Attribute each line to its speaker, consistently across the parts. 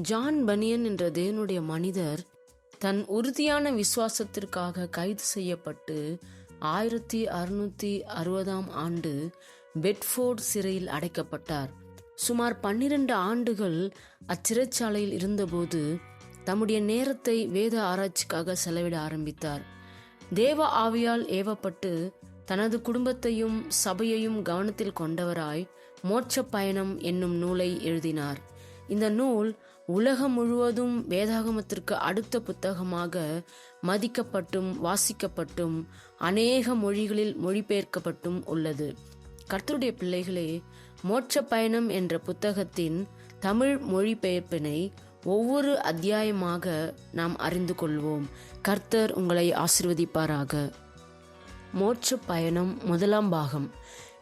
Speaker 1: John பனியன் என்ற தேவனுடைய மனிதர் தன் உறுதியான விசுவாசத்திற்காக கைது செய்யப்பட்டு ஆயிரத்தி அறுநூத்தி அறுபதாம் ஆண்டு பெட்ஃபோர்ட் சிறையில் அடைக்கப்பட்டார். சுமார் பன்னிரண்டு ஆண்டுகள் அச்சிறைச்சாலையில் இருந்தபோது தம்முடைய நேரத்தை வேத ஆராய்ச்சிக்காக செலவிட ஆரம்பித்தார். தேவ ஆவியால் ஏவப்பட்டு தனது குடும்பத்தையும் சபையையும் கவனத்தில் கொண்டவராய் மோட்ச பயணம் என்னும் நூலை எழுதினார். இந்த நூல் உலகம் முழுவதும் வேதாகமத்திற்கு அடுத்த புத்தகமாக மதிக்கப்பட்டும் வாசிக்கப்பட்டும் அநேக மொழிகளில் மொழிபெயர்க்கப்பட்டும் உள்ளது. கர்த்தருடைய பிள்ளைகளே மோட்ச பயணம் என்ற புத்தகத்தின் தமிழ் மொழிபெயர்ப்பினை ஒவ்வொரு அத்தியாயமாக நாம் அறிந்து கொள்வோம். கர்த்தர் உங்களை ஆசிர்வதிப்பாராக. மோட்ச பயணம் முதலாம் பாகம்.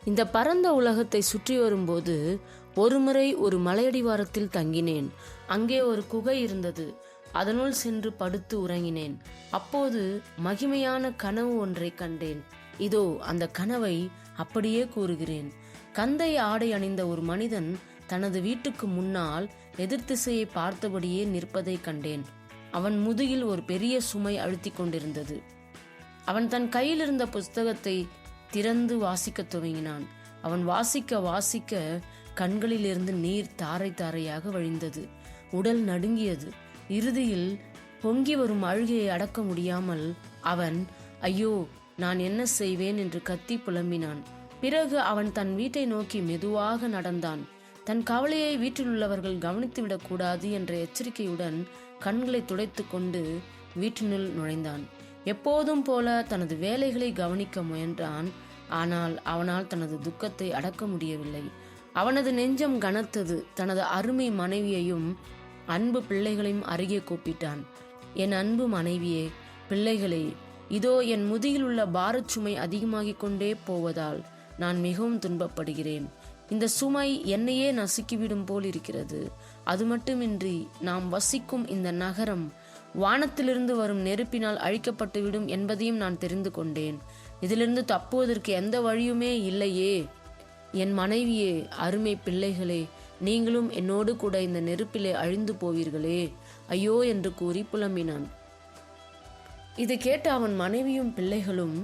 Speaker 1: இந்த பரந்த உலகத்தை சுற்றி வரும்போது ஒருமுறை ஒரு மலையடிவாரத்தில் தங்கினேன். அங்கே ஒரு குகை இருந்தது. அதனுள் சென்று படுத்து உறங்கினேன். அப்போது மகிமையான கனவு ஒன்றை கண்டேன். இதோ அந்த கனவை அப்படியே கூறுகிறேன். கந்தை ஆடை அணிந்த ஒரு மனிதன் தனது வீட்டுக்கு முன்னால் எதிர்த்திசையை பார்த்தபடியே நிற்பதை கண்டேன். அவன் முதுகில் ஒரு பெரிய சுமை அழுத்தி கொண்டிருந்தது. அவன் தன் கையில் இருந்த புஸ்தகத்தை திறந்து வாசிக்கத் துவங்கினான். அவன் வாசிக்க வாசிக்க கண்களிலிருந்து நீர் தாரை தாரையாக வழிந்தது. உடல் நடுங்கியது. இறுதியில் பொங்கி வரும் அழுகையை அடக்க முடியாமல் அவன் ஐயோ நான் என்ன செய்வேன்? என்று கத்தி புலம்பினான். பிறகு அவன் தன் வீட்டை நோக்கி மெதுவாக நடந்தான். தன் கவலையை வீட்டில் உள்ளவர்கள் கவனித்துவிடக் கூடாது என்ற எச்சரிக்கையுடன் கண்களை துடைத்துக் கொண்டு வீட்டினுள் நுழைந்தான். எப்போதும் போல தனது வேலைகளை கவனிக்க முயன்றான். ஆனால் அவனால் தனது துக்கத்தை அடக்க முடியவில்லை. அவனது நெஞ்சம் கனத்தது. தனது அருமை மனைவியையும் அன்பு பிள்ளைகளையும் அருகே கூப்பிட்டான். என் அன்பு மனைவியே பிள்ளைகளே இதோ என் முதுகில் உள்ள பாரச் சுமை அதிகமாகிக் கொண்டே போவதால் நான் மிகவும் துன்பப்படுகிறேன். இந்த சுமை என்னையே நசுக்கிவிடும் போல் இருக்கிறது. அது மட்டுமின்றி நாம் வசிக்கும் இந்த நகரம் வானத்திலிருந்து வரும் நெருப்பினால் அழிக்கப்பட்டுவிடும் என்பதையும் நான் தெரிந்து கொண்டேன். இதிலிருந்து தப்புவதற்கு எந்த வழியுமே இல்லையே. என் மனைவியே அருமை பிள்ளைகளே நீங்களும் என்னோடு கூட இந்த நெருப்பிலே அழிந்து போவீர்களே ஐயோ என்று கூறி புலம்பினான். இதை கேட்டு அவன் மனைவியும் பிள்ளைகளும்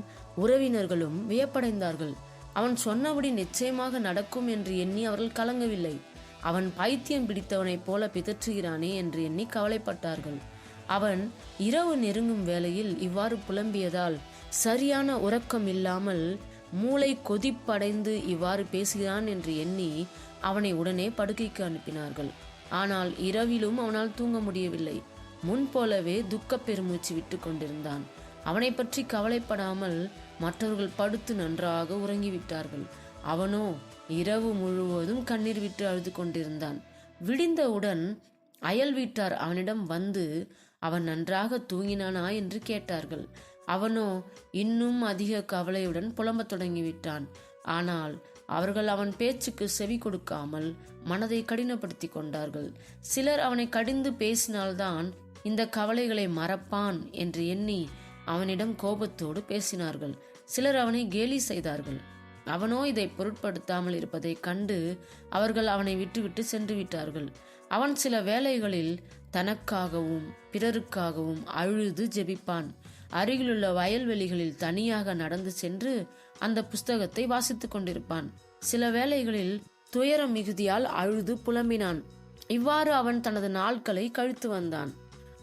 Speaker 1: உறவினர்களும் வியப்படைந்தார்கள். அவன் சொன்னபடி நிச்சயமாக நடக்கும் என்று எண்ணி அவர்கள் கலங்கவில்லை. அவன் பைத்தியம் பிடித்தவனைப் போல பிதற்றுகிறானே என்று எண்ணி கவலைப்பட்டார்கள். அவன் இரவு நெருங்கும் வேளையில் இவ்வாறு புலம்பியதால் சரியான உறக்கம் இல்லாமல் மூளை கொதிப்படைந்து இவ்வாறு பேசுகிறான் என்று எண்ணி அவனை உடனே படுக்கைக்கு அனுப்பினார்கள். ஆனால் இரவிலும் அவனால் தூங்க முடியவில்லை. முன் போலவே துக்க பெருமூச்சு விட்டு கொண்டிருந்தான். அவனை பற்றி கவலைப்படாமல் மற்றவர்கள் படுத்து நன்றாக உறங்கிவிட்டார்கள். அவனோ இரவு முழுவதும் கண்ணீர் விட்டு அழுது கொண்டிருந்தான். விடிந்தவுடன் அயல் வீட்டார் அவனிடம் வந்து அவன் நன்றாக தூங்கினானா? என்று கேட்டார்கள். அவனோ இன்னும் அதிக கவலையுடன் புலம்பத் தொடங்கிவிட்டான். ஆனால் அவர்கள் அவன் பேச்சுக்கு செவி கொடுக்காமல் மனதை கடினப்படுத்தி கொண்டார்கள். சிலர் அவனை கடிந்து பேசினால்தான் இந்த கவலைகளை மறப்பான் என்று எண்ணி அவனிடம் கோபத்தோடு பேசினார்கள். சிலர் அவனை கேலி செய்தார்கள். அவனோ இதை பொருட்படுத்தாமல் இருப்பதை கண்டு அவர்கள் அவனை விட்டுவிட்டு சென்று விட்டார்கள். அவன் சில வேளைகளில் தனக்காகவும் பிறருக்காகவும் அழுது ஜெபிப்பான். அருகிலுள்ள வயல்வெளிகளில் தனியாக நடந்து சென்று அந்த புஸ்தகத்தை வாசித்துக் கொண்டிருப்பான். சில வேளைகளில் துயர மிகுதியால் அழுது புலம்பினான். இவ்வாறு அவன் தனது நாட்களை கழித்து வந்தான்.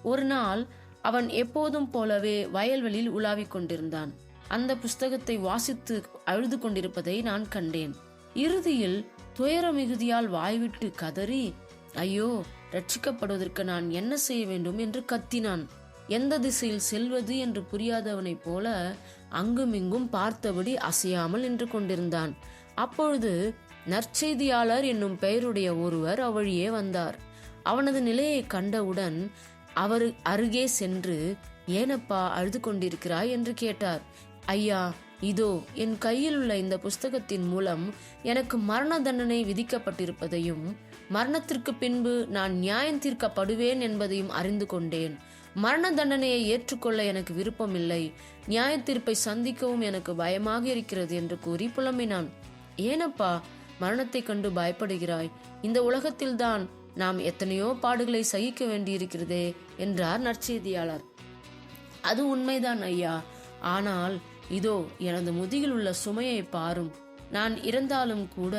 Speaker 1: ஒரு நாள் அவன் எப்போதும் போலவே வயல்வெளியில் உலாவிக் கொண்டிருந்தான். அந்த புஸ்தகத்தை வாசித்து அழுது கொண்டிருப்பதை நான் கண்டேன். இறுதியில் துயர மிகுதியால் வாய்விட்டு கதறி ஐயோ ரட்சிக்கப்படுவதற்கு நான் என்ன செய்ய வேண்டும்? என்று கத்தினான். எந்த திசையில் செல்வது என்று புரியாதவனைப் போல அங்குமிங்கும் பார்த்தபடி அசையாமல் நின்று கொண்டிருந்தான். அப்பொழுது நற்செய்தியாளர் என்னும் பெயருடைய ஒருவர் அவ்வழியே வந்தார். அவனது நிலையை கண்டவுடன் அவர் அருகே சென்று ஏனப்பா அழுது கொண்டிருக்கிறாய்? என்று கேட்டார். ஐயா இதோ என் கையில் உள்ள இந்த புஸ்தகத்தின் மூலம் எனக்கு மரண தண்டனை விதிக்கப்பட்டிருப்பதையும் மரணத்திற்கு பின்பு நான் நியாயம் தீர்க்கப்படுவேன் என்பதையும் அறிந்து கொண்டேன். மரண தண்டனையை ஏற்றுக்கொள்ள எனக்கு விருப்பமில்லை நியாய தீர்ப்பை சந்திக்கவும் எனக்கு பயமாக இருக்கிறது என்று கூறி புலம்பினான். ஏனப்பா மரணத்தை கண்டு பயப்படுகிறாய். இந்த உலகத்தில்தான் நாம் எத்தனையோ பாடுகளை சகிக்க வேண்டியிருக்கிறதே என்றார் நற்செய்தியாளர். அது உண்மைதான் ஐயா. ஆனால் இதோ எனது முதுகில் உள்ள சுமையை பாரும். நான் இறந்தாலும் கூட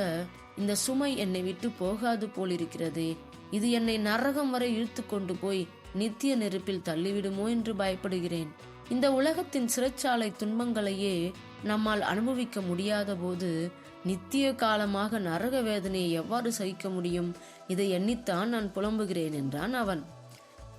Speaker 1: இந்த சுமை என்னை விட்டு போகாது போலிருக்கிறதே. இது என்னை நரகம் வரை இழுத்து கொண்டு போய் நித்திய நெருப்பில் தள்ளிவிடுமோ என்று பயப்படுகிறேன். இந்த உலகத்தின் சிறைச்சாலை துன்பங்களையே நம்மால் அனுபவிக்க முடியாத போது நித்திய காலமாக நரக வேதனையை எவ்வாறு சகிக்க முடியும்? இதை எண்ணித்தான் நான் புலம்புகிறேன் என்றான் அவன்.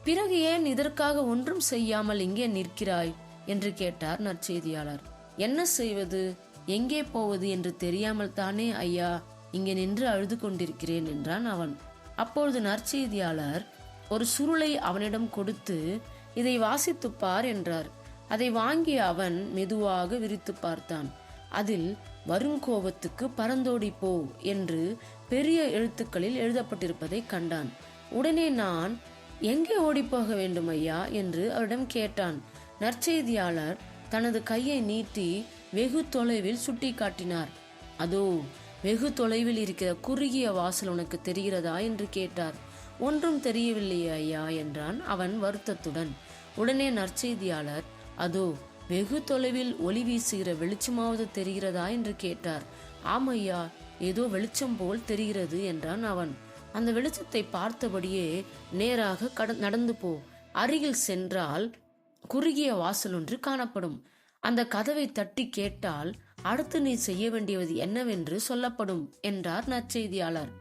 Speaker 1: பிறகு ஏன் இதற்காக ஒன்றும் செய்யாமல் இங்கே நிற்கிறாய்? என்று கேட்டார் நற்செய்தியாளர். என்ன செய்வது? எங்கே போவது என்று தெரியாமல் தானே ஐயா இங்கே நின்று அழுது கொண்டிருக்கிறேன் என்றான் அவன். அப்பொழுது நற்செய்தியாளர் ஒரு சுருளை அவனிடம் கொடுத்து இதை வாசித்துப் பார் என்றார். அதை வாங்கி அவன் மெதுவாக விரித்து பார்த்தான். அதில் வருங்கோபத்துக்கு பரந்தோடி போ என்று பெரிய எழுத்துக்களில் எழுதப்பட்டிருப்பதை கண்டான். உடனே நான் எங்கே ஓடிப்போக வேண்டும் ஐயா? என்று அவரிடம் கேட்டான். நற்செய்தியாளர் தனது கையை நீட்டி வெகு தொலைவில் சுட்டி காட்டினார். அதோ வெகு தொலைவில் இருக்கிற குறுகிய வாசல் உனக்கு தெரிகிறதா? என்று கேட்டார். ஒன்றும் தெரியவில்லையே ஐயா என்றான் அவன் வருத்தத்துடன். உடனே நற்செய்தியாளர் அதோ வெகு தொலைவில் ஒளி வீசுகிற வெளிச்சமாவது தெரிகிறதா? என்று கேட்டார். ஆமையா ஏதோ வெளிச்சம் போல் தெரிகிறது என்றான் அவன். அந்த வெளிச்சத்தை பார்த்தபடியே நேராக கட நடந்து போ. அருகில் சென்றால் குறுகிய வாசல் ஒன்று காணப்படும். அந்த கதவை தட்டி கேட்டால் அடுத்து நீ செய்ய வேண்டியது என்னவென்று சொல்லப்படும் என்றார் நற்செய்தியாளர்.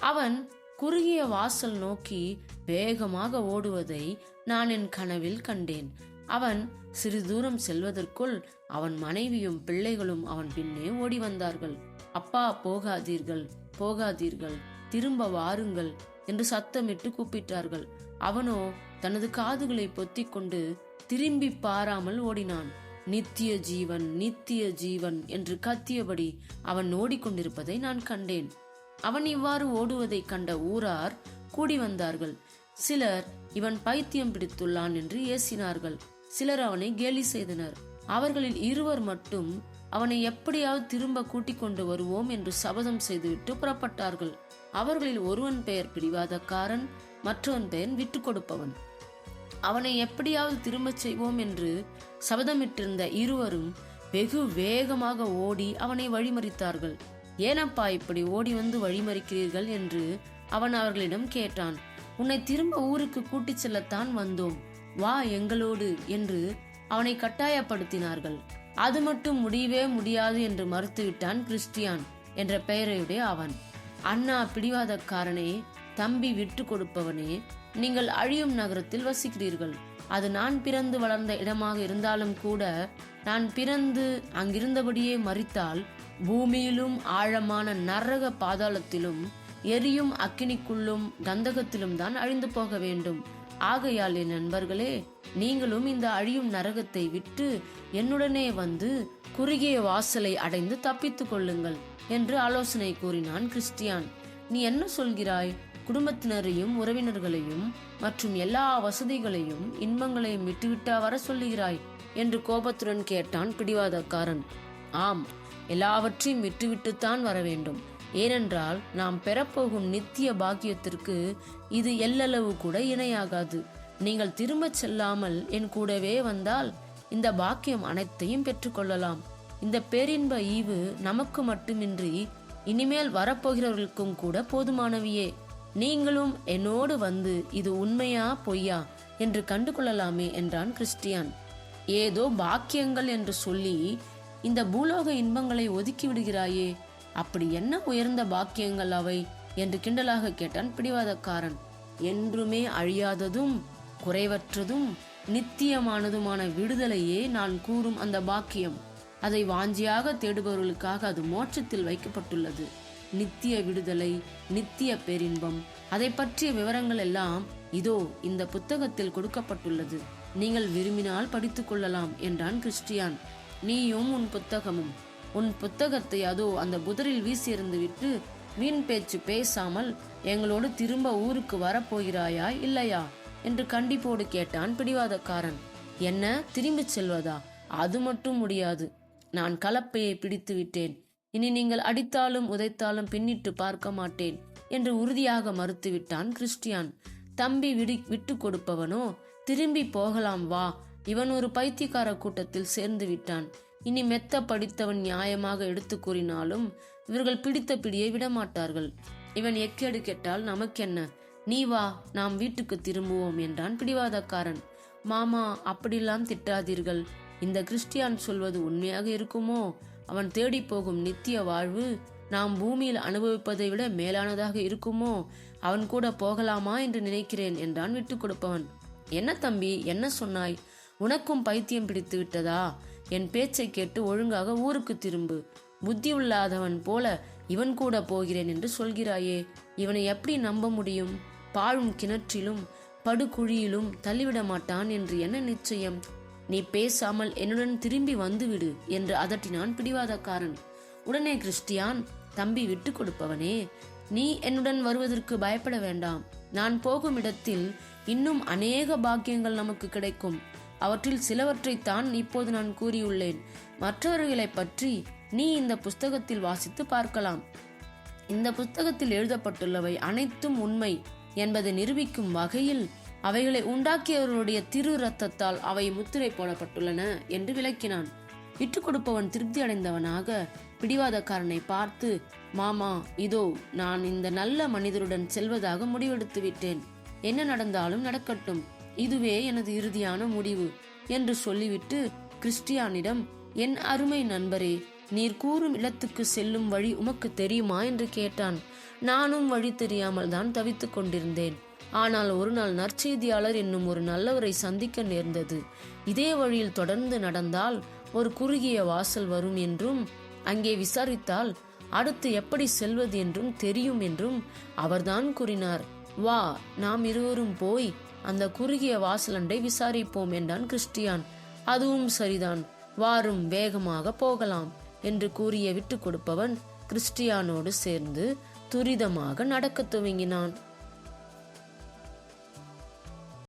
Speaker 1: அவன் குறுகிய வாசல் நோக்கி வேகமாக ஓடுவதை நான் என் கனவில் கண்டேன். அவன் சிறு தூரம் செல்வதற்குள் அவன் மனைவியும் பிள்ளைகளும் அவன் பின்னே ஓடி வந்தார்கள். அப்பா போகாதீர்கள் போகாதீர்கள் திரும்ப வாருங்கள் என்று சத்தமிட்டு கூப்பிட்டார்கள். அவனோ தனது காதுகளை பொத்திக் கொண்டு திரும்பி பாராமல் ஓடினான். நித்திய ஜீவன் நித்திய ஜீவன் என்று கத்தியபடி அவன் ஓடிக்கொண்டிருப்பதை நான் கண்டேன். அவன் இவ்வாறு ஓடுவதைக் கண்ட ஊரார் கூடி வந்தார்கள் சிலர் இவன் பைத்தியம் பிடித்துள்ளான் என்று ஏசினார்கள். சிலர் அவனை கேலி செய்தனர். அவர்களில் இருவர் மட்டும் அவனை எப்படியாவது திரும்ப கூட்டிக் கொண்டு வருவோம் என்று சபதம் செய்துவிட்டு புறப்பட்டார்கள். அவர்களில் ஒருவன் பெயர் பிடிவாதக்காரன் மற்றவன் பெயர் விட்டு கொடுப்பவன். அவனை எப்படியாவது திரும்பச் செய்வோம் என்று சபதமிட்டிருந்த இருவரும் வெகு வேகமாக ஓடி அவனை வழிமறித்தார்கள். ஏனப்பா இப்படி ஓடி வந்து வழிமறிக்கிறீர்கள் என்று அவன் அவர்களிடம் கேட்டான். உன்னை திரும்ப ஊருக்கு கூட்டிச் செல்லத்தான் வந்தோம். வா எங்களோடு என்று அவனை கட்டாயப்படுத்தினார்கள். அது மட்டும் முடியவே முடியாது என்று மறுத்துவிட்டான் கிறிஸ்டியான் என்ற பெயரையுடைய அவன். அண்ணா பிடிவாதக்காரனே தம்பி விட்டு கொடுப்பவனே நீங்கள் அழியும் நகரத்தில் வசிக்கிறீர்கள். அது நான் பிறந்து வளர்ந்த இடமாக இருந்தாலும் கூட நான் பிறந்து அங்கிருந்தபடியே மறித்தால் பூமியிலும் ஆழமான நரக பாதாளத்திலும் எரியும் அக்கினிக்குள்ளும் கந்தகத்திலும் தான் அழிந்து போக வேண்டும். ஆகையால் என் நண்பர்களே நீங்களும் இந்த அழியும் நரகத்தை விட்டு என்னுடனே வந்து குறுகிய வாசலை அடைந்து தப்பித்துக் கொள்ளுங்கள் என்று ஆலோசனை கூறினான் கிறிஸ்டியான். நீ என்ன சொல்கிறாய்? குடும்பத்தினரையும் உறவினர்களையும் மற்றும் எல்லா வசதிகளையும் இன்பங்களையும் விட்டுவிட்டா வர சொல்லுகிறாய்? என்று கோபத்துடன் கேட்டான் பிடிவாதக்காரன். ஆம் எல்லாவற்றையும் விட்டுவிட்டுத்தான் வர வேண்டும். ஏனென்றால் நாம் பெறப்போகும் நித்திய பாக்கியத்திற்கு இது எல்லளவு கூட இணையாகாது. நீங்கள் திரும்பச் செல்லாமல் என் கூடவே வந்தால் இந்த பாக்கியம் அனைத்தையும் பெற்றுக்கொள்ளலாம். இந்த பேரின்ப ஈவு நமக்கு மட்டுமின்றி இனிமேல் வரப்போகிறவர்களுக்கும் கூட போதுமானவையே. நீங்களும் என்னோடு வந்து இது உண்மையா பொய்யா என்று கண்டு கொள்ளலாமே என்றான் கிறிஸ்டியான். ஏதோ பாக்கியங்கள் என்று சொல்லி இந்த பூலோக இன்பங்களை ஒதுக்கி விடுகிறாயே அப்படி என்ன உயர்ந்த பாக்கியங்கள் அவை? என்று கிண்டலாக கேட்டான் பிடிவாதக்காரன். என்றுமே அழியாததும் குறைவற்றதும் நித்தியமானதுமான விடுதலையே நான் கூறும் அந்த பாக்கியம். அதை வாஞ்சியாக தேடுபவர்களுக்காக அது மோட்சத்தில் வைக்கப்பட்டுள்ளது. நித்திய விடுதலை நித்திய பேரின்பம் அதை பற்றிய விவரங்கள் எல்லாம் இதோ இந்த புத்தகத்தில் கொடுக்கப்பட்டுள்ளது. நீங்கள் விரும்பினால் படித்துக் கொள்ளலாம் என்றான் கிறிஸ்டியான். நீயும் உன் புத்தகமும். உன் புத்தகத்தை அதோ அந்த புதரில் வீசியிருந்து விட்டு வீண் பேச்சு பேசாமல் எங்களோடு திரும்ப ஊருக்கு வரப்போகிறாயா இல்லையா? என்று கண்டிப்போடு கேட்டான் பிடிவாதக்காரன். என்ன? திரும்பிச் செல்வதா? அது மட்டும் முடியாது. நான் கலப்பையை பிடித்து விட்டேன். இனி நீங்கள் அடித்தாலும் உதைத்தாலும் பின்னிட்டு பார்க்க மாட்டேன் என்று உறுதியாக மறுத்துவிட்டான் கிறிஸ்டியான். தம்பி விடி விட்டு கொடுப்பவனோ? திரும்பி போகலாம் வா. இவன் ஒரு பைத்தியக்கார கூட்டத்தில் சேர்ந்து விட்டான். இனி மெத்த படித்தவன் நியாயமாக எடுத்து கூறினாலும் இவர்கள் பிடித்த பிடியை விடமாட்டார்கள். இவன் எக்கேடு கெட்டால் நமக்கென்ன? நீ வா நாம் வீட்டுக்கு திரும்புவோம் என்றான் பிடிவாதக்காரன். மாமா அப்படிலாம் திட்டாதீர்கள். இந்த கிறிஸ்டியான் சொல்வது உண்மையாக இருக்குமோ? அவன் தேடி போகும் நித்திய வாழ்வு நாம் பூமியில் அனுபவிப்பதை விட மேலானதாக இருக்குமோ? அவன் கூட போகலாமா என்று நினைக்கிறேன் என்றான் விட்டு கொடுப்பவன். என்ன தம்பி என்ன சொன்னாய்? உனக்கும் பைத்தியம் பிடித்து விட்டதா? என் பேச்சை கேட்டு ஒழுங்காக ஊருக்கு திரும்பு. புத்தி உள்ளாதவன் போல இவன் கூட போகிறேன் என்று சொல்கிறாயே. இவனை எப்படி நம்ப முடியும்? பாழும் கிணற்றிலும் படுகுழியிலும் தள்ளிவிட மாட்டான் என்று என்ன நிச்சயம்? நீ பேசாமல் என்னுடன் திரும்பி வந்துவிடு என்று அதட்டினான் பிடிவாதக்காரன். உடனே கிறிஸ்டியான் தம்பி விட்டு கொடுப்பவனே நீ என்னுடன் வருவதற்கு பயப்பட வேண்டாம். நான் போகும் இடத்தில் இன்னும் அநேக பாக்கியங்கள் நமக்கு கிடைக்கும். அவற்றில் சிலவற்றைத்தான் இப்போது நான் கூறியுள்ளேன். மற்றவர்களை பற்றி நீ இந்த புஸ்தகத்தில் வாசித்து பார்க்கலாம். இந்த புஸ்தகத்தில் எழுதப்பட்டுள்ளவை அனைத்தும் உண்மை என்பதை நிரூபிக்கும் வகையில் அவைகளை உண்டாக்கியவர்களுடைய திரு ரத்தத்தால் அவை முத்திரை போடப்பட்டுள்ளன என்று விளக்கினான். விட்டு கொடுப்பவன் திருப்தி அடைந்தவனாக பிடிவாதக்காரனை பார்த்து மாமா இதோ நான் இந்த நல்ல மனிதருடன் செல்வதாக முடிவெடுத்து விட்டேன் என்ன நடந்தாலும் நடக்கட்டும். இதுவே எனது இறுதியான முடிவு என்று சொல்லிவிட்டு கிறிஸ்டியானிடம் என் அருமை நண்பரே நீர் கூறும் இல்லத்துக்கு செல்லும் வழி உமக்கு தெரியுமா? என்று கேட்டான். நானும் வழி தெரியாமல் தான் தவித்துக் கொண்டிருந்தேன். ஆனால் ஒரு நாள் நற்செய்தியாளர் என்னும் ஒரு நல்லவரை சந்திக்க நேர்ந்தது. இதே வழியில் தொடர்ந்து நடந்தால் ஒரு குறுகிய வாசல் வரும் என்றும் அங்கே விசாரித்தால் அடுத்து எப்படி செல்வது என்றும் தெரியும் என்றும் அவர்தான் கூறினார். வா நாம் இருவரும் போய் அந்த குறுகிய வாசலண்டை விசாரிப்போம் என்றான் கிறிஸ்டியான். அதுவும் சரிதான். வாரும் வேகமாக போகலாம் என்று கூறிய விட்டு கொடுப்பவன் கிறிஸ்டியானோடு சேர்ந்து துரிதமாக நடக்கத் துவங்கினான்.